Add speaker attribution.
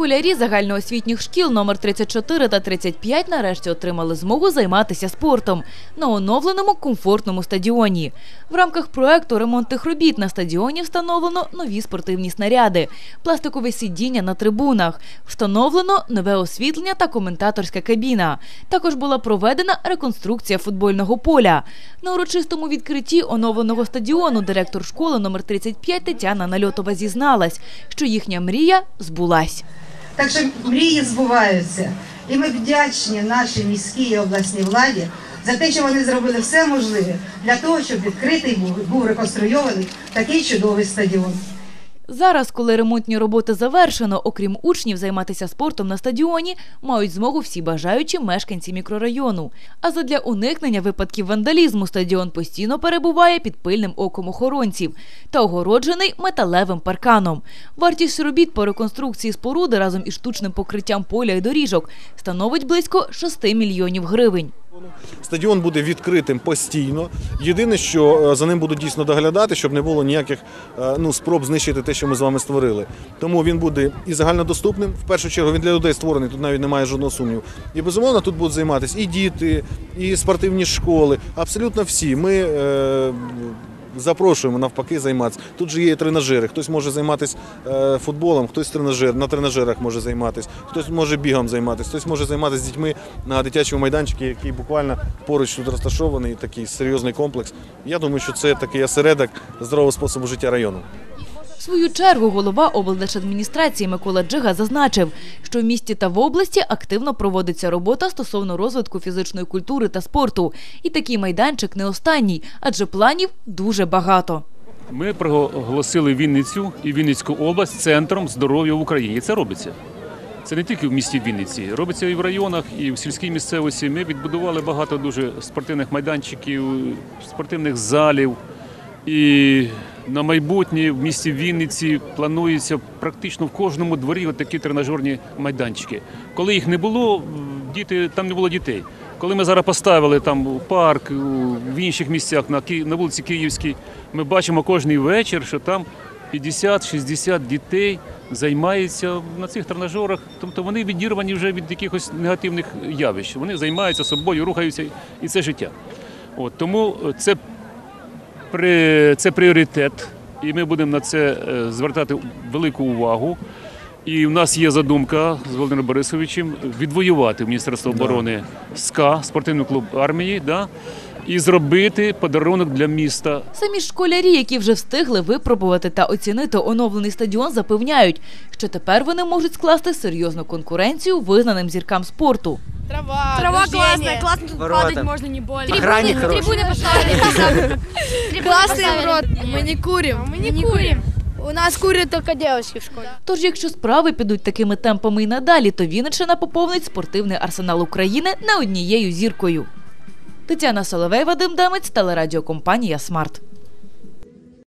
Speaker 1: Школярі загальноосвітніх шкіл номер 34 та 35 нарешті отримали змогу займатися спортом на оновленому комфортному стадіоні. В рамках проекту ремонтних робіт на стадіоні встановлено нові спортивні снаряди, пластикове сидіння на трибунах, встановлено нове освітлення та коментаторська кабіна. Також була проведена реконструкція футбольного поля. На урочистому відкритті оновленого стадіону директор школи номер 35 Тетяна Нальотова зізналась, що їхня мрія збулась.
Speaker 2: Так що мрії збуваються. І ми вдячні нашій міській і обласній владі за те, що вони зробили все можливе для того, щоб відкритий був, був реконструйований такий чудовий стадіон.
Speaker 1: Зараз, коли ремонтні роботи завершено, окрім учнів, займатися спортом на стадіоні мають змогу всі бажаючі мешканці мікрорайону. А задля уникнення випадків вандалізму стадіон постійно перебуває під пильним оком охоронців та огороджений металевим парканом. Вартість робіт по реконструкції споруди разом із штучним покриттям поля і доріжок становить близько 6 мільйонів гривень.
Speaker 3: Стадіон буде відкритим постійно. Єдине, що е, за ним будуть дійсно доглядати, щоб не було ніяких е, ну, спроб знищити те, що ми з вами створили. Тому він буде і загальнодоступним. В першу чергу він для людей створений, тут навіть немає жодного сумніву. І безумовно тут будуть займатися і діти, і спортивні школи. Абсолютно всі. Ми е, запрошуємо навпаки займатися. Тут же є і тренажери. Хтось може займатися е, футболом, хтось тренажер, на тренажерах може займатися, хтось може бігом займатися, хтось може займатися з дітьми на дитячому майданчику, який буквально поруч тут розташований, такий серйозний комплекс. Я думаю, що це такий осередок здорового способу життя району.
Speaker 1: В свою чергу голова облдержадміністрації Микола Джига зазначив, що в місті та в області активно проводиться робота стосовно розвитку фізичної культури та спорту. І такий майданчик не останній, адже планів дуже багато.
Speaker 4: Ми проголосили Вінницю і Вінницьку область центром здоров'я в Україні. І це робиться. Це не тільки в місті Вінниці, робиться і в районах, і в сільській місцевості. Ми відбудували багато дуже спортивних майданчиків, спортивних залів. І на майбутнє в місті Вінниці планується практично в кожному дворі такі тренажерні майданчики. Коли їх не було, діти там не було дітей. Коли ми зараз поставили там у парк, в інших місцях на на вулиці Київській, ми бачимо кожний вечір, що там 50-60 дітей займаються на цих тренажерах. Тобто вони відірвані вже від якихось негативних явищ. Вони займаються собою, рухаються, і це життя. От, тому це при, це пріоритет, і ми будемо на це е, звертати велику увагу. І в нас є задумка з Володимиром Борисовичем відвоювати в Міністерство оборони СКА, спортивний клуб армії, да, і зробити подарунок для міста.
Speaker 1: Самі ж школярі, які вже встигли випробувати та оцінити оновлений стадіон, запевняють, що тепер вони можуть скласти серйозну конкуренцію визнаним зіркам спорту.
Speaker 5: Трава,
Speaker 6: Трава
Speaker 5: ограждение.
Speaker 6: классная, классно тут
Speaker 7: Ворота.
Speaker 6: падать можно не больно.
Speaker 7: Охранник хороший.
Speaker 6: Трибуны поставили.
Speaker 5: Классный урод. Мы не курим.
Speaker 6: Мы не курим.
Speaker 5: У нас курят только девочки в школе.
Speaker 1: Тож, якщо справи підуть такими темпами і надалі, то Вінниччина поповнить спортивний арсенал України не однією зіркою. Тетяна Соловей, Вадим Демець, телерадіокомпанія Смарт.